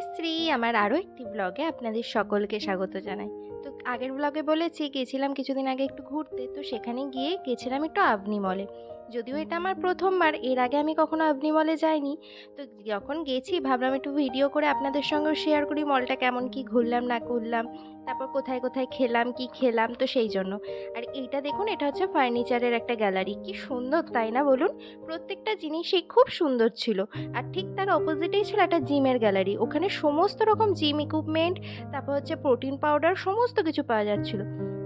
শ্রী আমার আরও একটি ব্লগে আপনাদের সকলকে স্বাগত জানাই। তো আগের ব্লগে বলেছি গেছিলাম কিছুদিন আগে একটু ঘুরতে, তো সেখানে গিয়ে গেছিলাম একটু আবনি মলে যদিও এটা আমার প্রথমবার, এর আগে আমি কখনো আবনি মলে যাইনি। তো যখন গেছি, ভাবলাম একটু ভিডিও করে আপনাদের সঙ্গেও শেয়ার করি, মলটা কেমন, কি ঘুরলাম, না ঘুরলাম, তারপর কোথায় কোথায় খেলাম, কি খেলাম, তো সেই জন্য। আর এইটা দেখুন, এটা হচ্ছে ফার্নিচারের একটা গ্যালারি কি সুন্দর, তাই না বলুন? প্রত্যেকটা জিনিসই খুব সুন্দর ছিল। আর ঠিক তার অপোজিটেই ছিল একটা জিমের গ্যালারি ওখানে সমস্ত রকম জিম ইকুইপমেন্ট তারপর হচ্ছে প্রোটিন পাউডার সমস্ত কিছু পাওয়া যাচ্ছিল।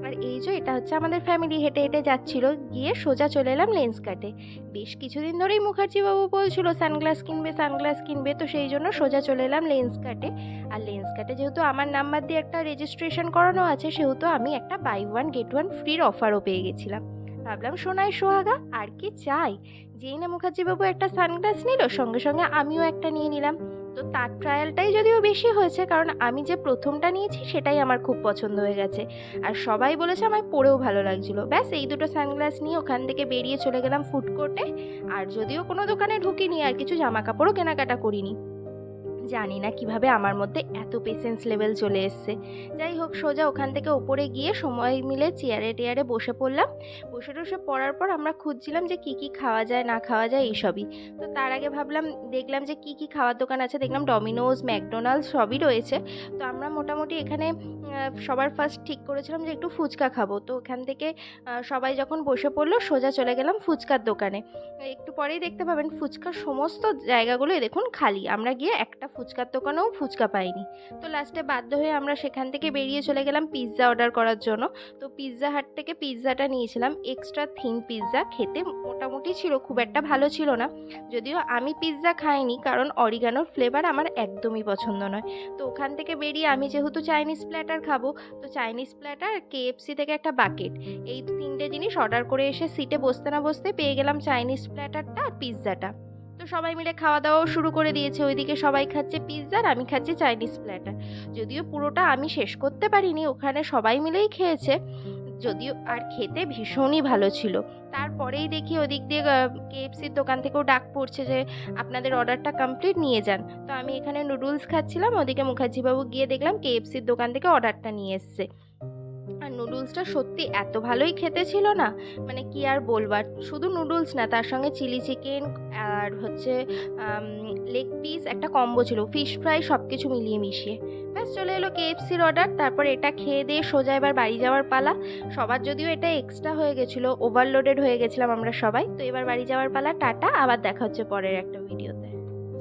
আর এই যে এটা হচ্ছে আমাদের ফ্যামিলি হেঁটে হেঁটে যাচ্ছিল, গিয়ে সোজা চলে এলাম লেন্স কাটে বেশ কিছুদিন ধরেই মুখার্জি বাবু বলছিল সানগ্লাস কিনবে সানগ্লাস কিনবে। তো সেই জন্য সোজা চলে এলাম লেন্স কাটে আর লেন্স কাটে যেহেতু আমার নাম্বার দিয়ে একটা রেজিস্ট্রেশন করানো আছে, সেহেতু আমি একটা বাই ওয়ান গেট ওয়ান ফ্রির অফারও পেয়ে গেছিলাম। ভাবলাম, সোনাই, সোহাগা, আর কি চাই? যেই না মুখার্জিবাবু একটা সানগ্লাস নিল, সঙ্গে সঙ্গে আমিও একটা নিয়ে নিলাম। তো তার ট্রায়ালটাই যদিও বেশি হয়েছে, কারণ আমি যে প্রথমটা নিয়েছি সেটাই আমার খুব পছন্দ হয়ে গেছে। আর সবাই বলেছে আমার পরেও ভালো লাগছিল। ব্যাস, এই দুটো সানগ্লাস নিয়ে ওখান থেকে বেরিয়ে চলে গেলাম ফুড কোর্টে আর যদিও কোনো দোকানে ঢুকিনি, আর কিছু জামা কাপড়ও কেনাকাটা করিনি। জানি না কীভাবে আমার মধ্যে এত পেশেন্স লেভেল চলে এসছে। যাই হোক, সোজা ওখান থেকে ওপরে গিয়ে সময় মিলে চেয়ারে টেয়ারে বসে পড়লাম। বসে টসে পড়ার পর আমরা খুঁজছিলাম যে কি কি খাওয়া যায়, না খাওয়া যায় এইসবই। তো তার আগে ভাবলাম, দেখলাম যে কি কি খাওয়ার দোকান আছে, দেখলাম ডমিনোজ ম্যাকডোনাল্ডস সবই রয়েছে। তো আমরা মোটামুটি এখানে সবার ফার্স্ট ঠিক করেছিলাম যে একটু ফুচকা খাব। তো ওখান থেকে সবাই যখন বসে পড়ল, সোজা চলে গেলাম ফুচকার দোকানে। একটু পরেই দেখতে পাবেন, ফুচকার সমস্ত জায়গাগুলোই দেখুন খালি। আমরা গিয়ে একটা ফুচকার দোকানেও ফুচকা পাইনি। তো লাস্টে বাধ্য হয়ে আমরা সেখান থেকে বেরিয়ে চলে গেলাম পিৎজা অর্ডার করার জন্য। তো পিৎজা হাট থেকে পিৎজাটা নিয়েছিলাম। এক্সট্রা থিন পিৎজা খেতে মোটামুটি ছিল, খুব একটা ভালো ছিল না। যদিও আমি পিৎজা খাইনি, কারণ অরিগানোর ফ্লেভার আমার একদমই পছন্দ নয়। তো ওখান থেকে বেরিয়ে আমি যেহেতু চাইনিজ প্ল্যাটার খাব, তো চাইনিজ প্ল্যাটার কেএফসি থেকে একটা বাকেট এই তিনটে জিনিস অর্ডার করে এসে সিটে বসতে না বসতে পেয়ে গেলাম চাইনিজ প্ল্যাটারটা আর পিৎজাটা সবাই মিলে খাওয়া দাওয়াও শুরু করে দিয়েছে। ওইদিকে সবাই খাচ্ছে পিৎজা আর আমি খাচ্ছি চাইনিজ প্ল্যাটার যদিও পুরোটা আমি শেষ করতে পারিনি, ওখানে সবাই মিলেই খেয়েছে। যদিও আর খেতে ভীষণই ভালো ছিল। তারপরেই দেখি ওদিক দিয়ে কেএফসির দোকান থেকেও ডাক পড়ছে যে, আপনাদের অর্ডারটা কমপ্লিট নিয়ে যান। তো আমি এখানে নুডলস খাচ্ছিলাম। ওদিকে মুখার্জিবাবু গিয়ে দেখলাম কেএফসির দোকান থেকে অর্ডারটা নিয়ে এসছে। আর নুডলসটা সত্যি এত ভালোই খেতে ছিল না। মানে কি আর বলবার? শুধু নুডলস না, তার সঙ্গে চিলি চিকেন আর হচ্ছে লেগ পিস একটা কম্বো ছিল। ফিশ ফ্রাই সব কিছু মিলিয়ে মিশিয়ে। ব্যাস, চলে এলো কেএফসির অর্ডার তারপর এটা খেয়ে দিয়ে সোজা এবার বাড়ি যাওয়ার পালা। সবার যদিও এটা এক্সট্রা হয়ে গেছিল ওভারলোডেড হয়ে গেছিলাম আমরা সবাই। তো এবার বাড়ি যাওয়ার পালা, টাটা, আবার দেখা হচ্ছে পরের একটা ভিডিওতে